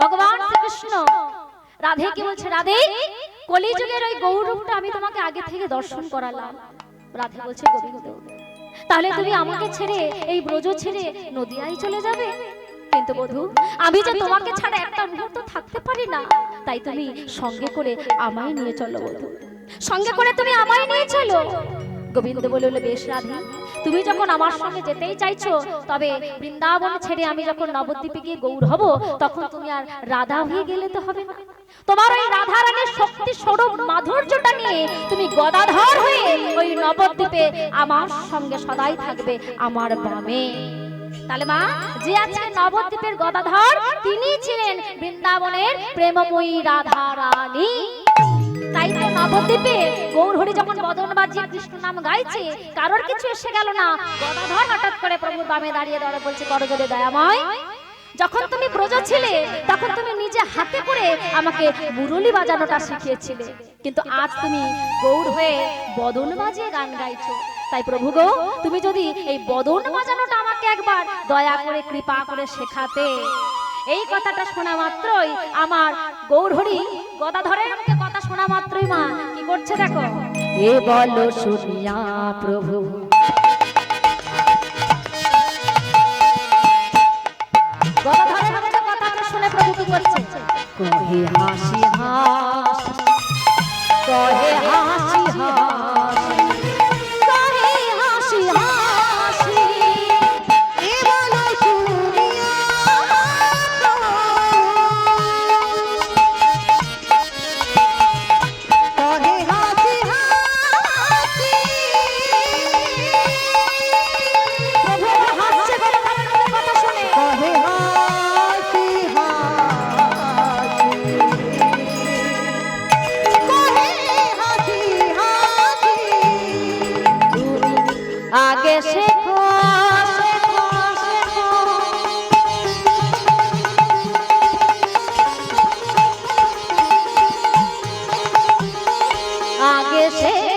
ভগবান শ্রীকৃষ্ণ। রাধে কি বলছে? রাধে, কলিযুগের ওই গৌরবটা আমি তোমাকে আগে থেকে দর্শন করালাম। রাধে বলছে, গোবিন্দ, তাহলে তুমি আমাকে ছেড়ে এই ব্রজ ছেড়ে নদিয়ায় চলে যাবে? কিন্তু বধু, আমি যে তোমাকে ছাড়া একটা মুহূর্ত থাকতে পারি না, তাই তুমি সঙ্গে করে আমায় নিয়ে চলো বধু। সঙ্গে করে তুমি আমায় নিয়ে চলো। গোবিন্দ বলল বেশ রাধে তুমি যখন আমার সঙ্গে যেতেই চাইছো, তবে বৃন্দাবন ছেড়ে আমি যখন নবদ্বীপে গিয়ে গৌর হব, তখন তুমি আর রাধা হয়ে গেলে তো হবে না। তোমার ওই রাধা রানীর শক্তি স্বরূপ মাধুর্যটা নিয়ে তুমি গদাধর হয়ে ওই নবদ্বীপে আমার সঙ্গে সদাই থাকবে আমার বামে তাহলে মা, যে আজকে নবদ্বীপের গদাধর তিনি ছিলেন বৃন্দাবনের প্রেমময়ী রাধা রানী তাই তো নবদ্বীপে গৌরহরি যখন বদন বাজিয়ে কৃষ্ণ নাম গাইছে, কারোর কিছু এসে গেল না। গদাধর হঠাৎ করে প্রভুর বামে দাঁড়িয়ে দাঁড়িয়ে বলছে করজোরে দয়াময়। যখন তুমি ব্রজ ছিলে, তখন তুমি নিজে হাতে করে আমাকে মুরলি বাজানোটা শিখিয়েছিলে। কিন্তু আজ তুমি গৌর হয়ে বদন বাজিয়ে গান গাইছো। তাই প্রভু গো, তুমি যদি এই বদন বাজানোটা আমাকে একবার দয়া করে, কৃপা করে শেখাতে। এই কথাটা শোনা মাত্রই আমার গৌরহরি গদাধরের আমাকে কথা শোনা মাত্রই মা। কি করছে দেখো? এ বলো শুনিয়া প্রভু। গদাধরের শুনে প্রভু কি করছে? কহে হাসি হাস কহে হাসি আগে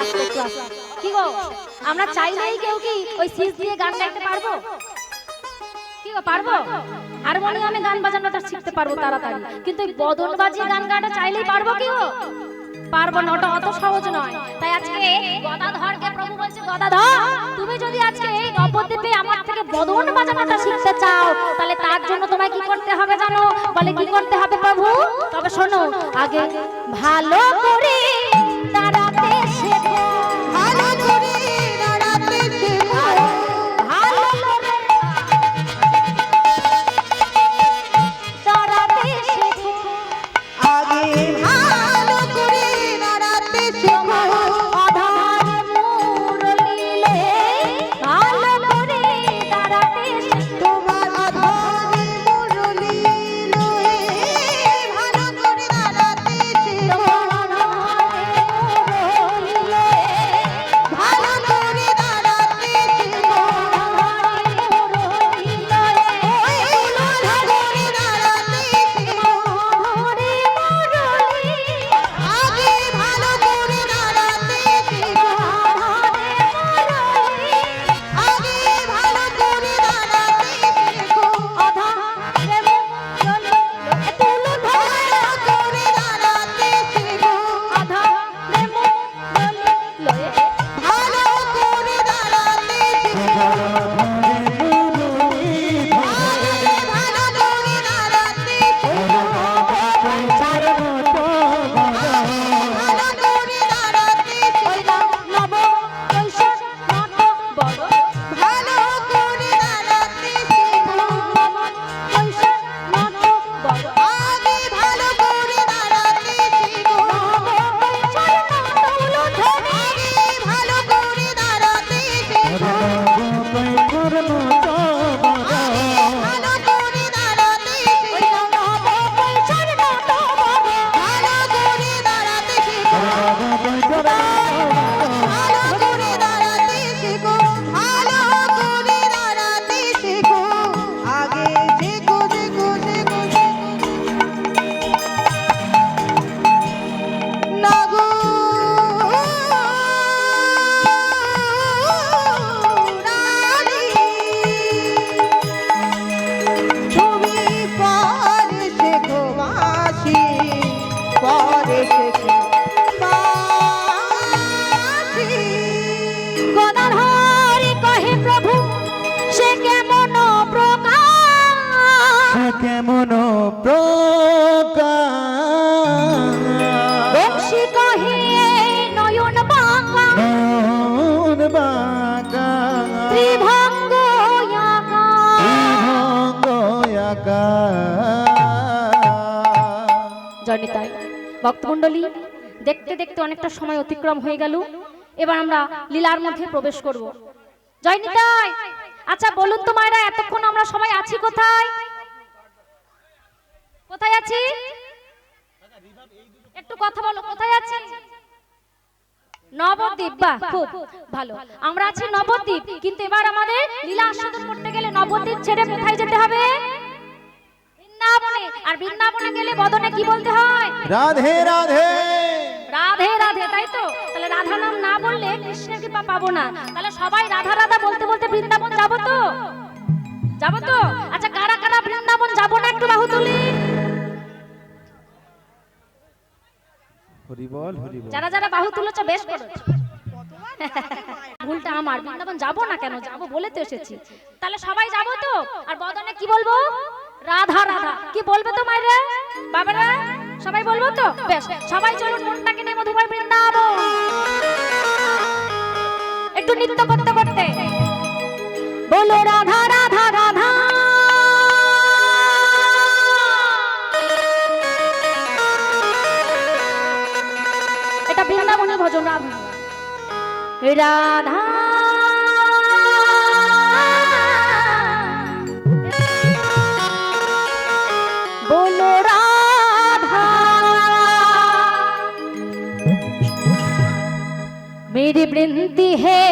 আস্তে কি গো? আমরা চাইলেই কেউ কি ওই সিজ দিয়ে গান গাইতে পারব? কি গো, পারব? হারমোনিয়ামে গান বাজানোটা শিখতে পারব তাড়াতাড়ি। কিন্তু ওই বদন বাজিয়ে গান গাটা চাইলেই পারব কি গো? পারব না ওটা অত সহজ নয়। তাই আজকে গদাধরকে প্রভু বলছে, গদাধর, তুমি যদি আজকে এই নবদ্বীপে আমার থেকে বদন বাজানোটা শিখতে চাও, তাহলে তার জন্য তোমায় কি করতে হবে জানো? বলে, কি করতে হবে প্রভু? তবে শোনো, আগে ভালো করে দাঁড়াতে প্রকাশ বংশী কহে নয়ন বাঁকা। মন বাঁকা। ত্রিভঙ্গ আঁকা। জনিতাই ভক্তমণ্ডলী দেখতে দেখতে অনেকটা সময় অতিক্রম হয়ে গেল। এবার আমরা লীলার মধ্যে প্রবেশ করব। জয়নিতাই আচ্ছা বলুন তো মায়েরা এতক্ষণ আমরা সবাই আছি কোথায়? কোথায় আছি? একটু কথা বলো কোথায় আছি? নবদ্বীপ বাহ খুব ভালো। আমরা আছি নবদ্বীপ কিন্তু এবার আমাদের লীলা আস্বাদন করতে গেলে নবদ্বীপ ছেড়ে কোথায় যেতে হবে? বৃন্দাবনে। আর বৃন্দাবনে গেলে বদনে কি বলতে হয়? রাধে রাধে। রাধে রাধে তাই তো? তাহলে রাধা নাম না বললে কৃষ্ণের কৃপা পাবো না। তাহলে সবাই রাধা রাধা বলতে বলতে বৃন্দাবন যাব তো? যাব তো? আচ্ছা কারা কারা বৃন্দাবন যাব না একটু বাহু তুলি। যারা যারা বাহু তুলেছ, বেশ ভুলটা আমার। বৃন্দাবন যাব না কেন? যাব বলে তো এসেছি। তাহলে সবাই যাব তো? আর বদনে কি বলব? রাধা রাধা। কি বলবে তো বাবারা, সবাই বলব তো? বেশ। সবাই চলুন, মনটাকে নিয়ে মধুময় বৃন্দাবন। একটু নৃত্য করতে করতে। বলো রাধা রাধা রাধা। ভজন রাধা। রাধা। বলো রাধা। মেরি বৃন্দি হে।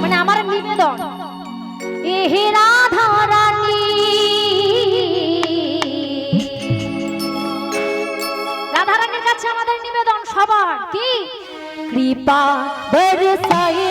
মানে আমার নিবেদন। এ হে আবার কি? কৃপা বরসায়ে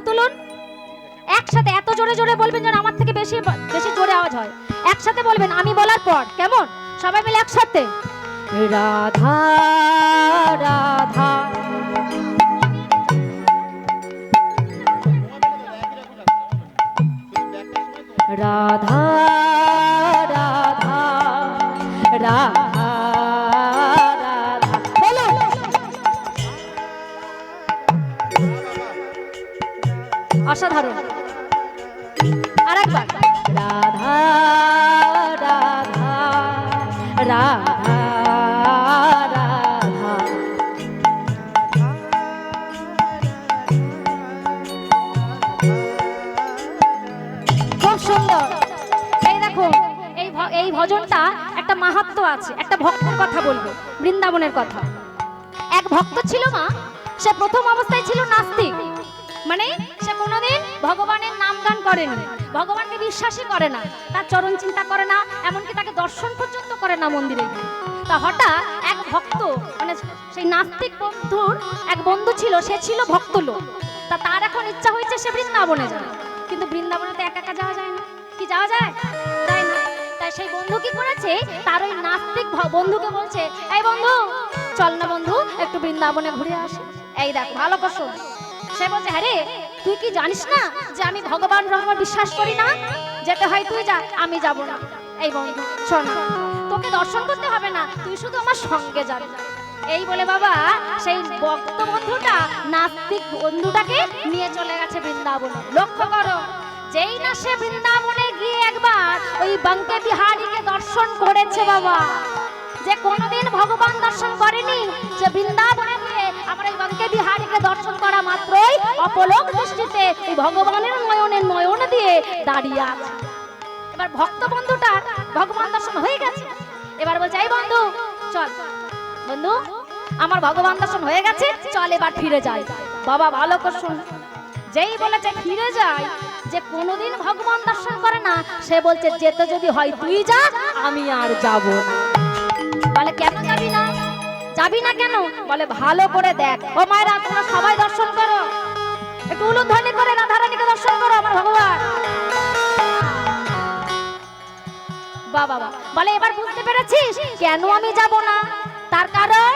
তুলুন। একসাথে এত জোরে জোরে বলবেন যেন আমার থেকে বেশি বেশি জোরে আওয়াজ হয়। একসাথে বলবেন, আমি বলার পর। কেমন? সবাই মিলে একসাথে। রাধা রাধা রাধা। রাধা রাধা রাধা। অসাধারণ। আরেকবার। রাধা রাধা রাধা রাধা। এই ভজনটা একটা মাহাত্ম্য আছে, একটা ভক্তের কথা বলব, বৃন্দাবনের কথা। এক ভক্ত ছিল মা, সে প্রথম অবস্থায় ছিল নাস্তিক। মানে করেনি। ভগবানকে বিশ্বাসই করে না। তার চরণ চিন্তা করে না, এমনকি তাকে দর্শন পর্যন্ত করে না মন্দিরে। তা হঠাৎ এক ভক্ত মানে সেই নাস্তিক বন্ধুর এক বন্ধু ছিল, সে ছিল ভক্ত লোক তা তার এখন ইচ্ছা হয়েছে সে বৃন্দাবনে যাবে। কিন্তু বৃন্দাবনে তো একা একা যাওয়া যায় না। কি যাওয়া যায়? যায় না। তাই সেই বন্ধু কি করেছে? তার ওই নাস্তিক বন্ধুকে বলছে, এই বন্ধু, চল না বন্ধু, একটু বৃন্দাবনে ঘুরে আসি। এই দেখ, ভালো প্রশ্ন। সে বলছে হ্যাঁ রে তুই কি জানিস না যে আমি ভগবান রহমান বিশ্বাস করি না? যেতে হয় তুই যা, আমি যাব না। এই বন্ধু, শোন, তোকে দর্শন করতে হবে না, তুই শুধু আমার সঙ্গে যাবি এই বলে বাবা, সেই ভক্ত বন্ধুটা নাস্তিক বন্ধুটাকে নিয়ে চলে গেছে বৃন্দাবনে। লক্ষ্য করো, যেই না সে বৃন্দাবনে গিয়ে একবার ওই বাঙ্কে বিহারীকে দর্শন করেছে বাবা। যে কোনোদিন ভগবান দর্শন করেনি, যে বৃন্দাবনে গিয়ে আমরা দর্শন করা মাত্রই অপলক ভগবানের নয়নে নয়ন দিয়ে দাঁড়িয়ে আছে। এবার ভক্ত ভগবান দর্শন হয়ে গেছে। এবার চল। আমার ভগবান দর্শন হয়ে গেছে, চল এবার ফিরে যাই। বাবা ভালো করে যেই বলেছে ফিরে যাই, যে কোনোদিন ভগবান দর্শন করে না, সে বলছে, যেতে যদি হয় তুই যা, আমি আর যাব বলে কেন যাবি না কেন? বলে, ভালো করে দেখ। ও মায়েরা, তোমরা সবাই দর্শন করো। একটু উলুধ্বনি করে রাধারানীকে দর্শন করো, আমার ভগবান। বাবা বলে, এবার বুঝতে পেরেছিস? কেন আমি যাব না? তার কারণ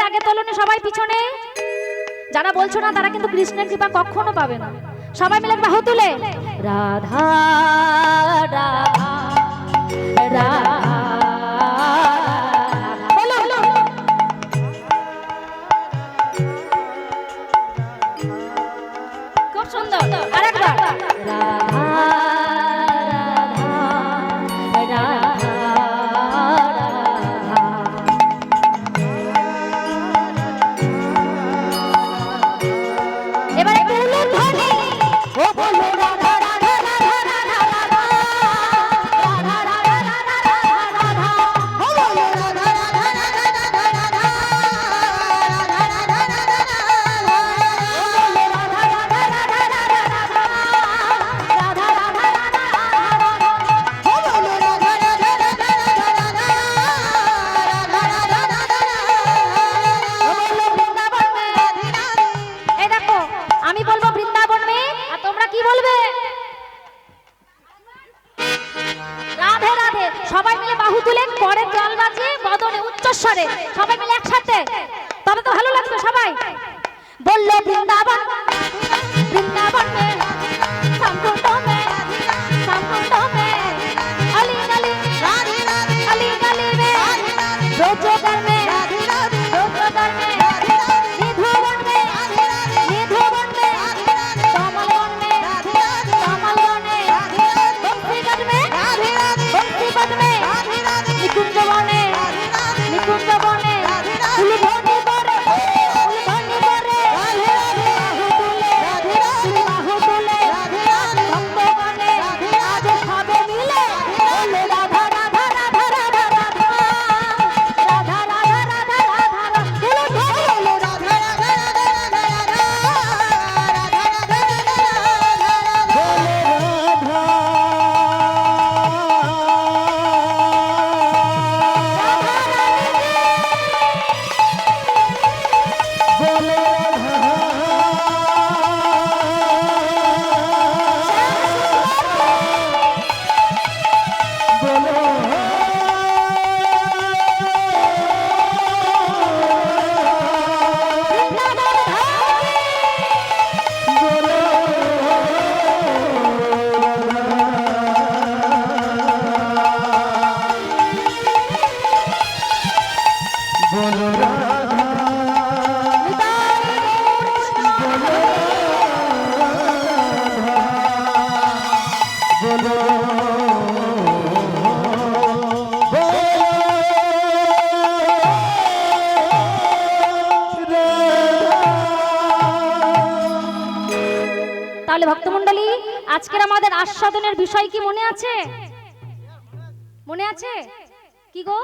এর আগে তোলনি সবাই পিছনে। যারা বলছো না, তারা কিন্তু কৃষ্ণের কৃপা কখনো পাবে না। সবাই মিলে বাহু তুলে। রাধা। খুব সুন্দর। রাধা তোমাদের আস্বাদনের বিষয় কি মনে আছে? মনে আছে? কি গো?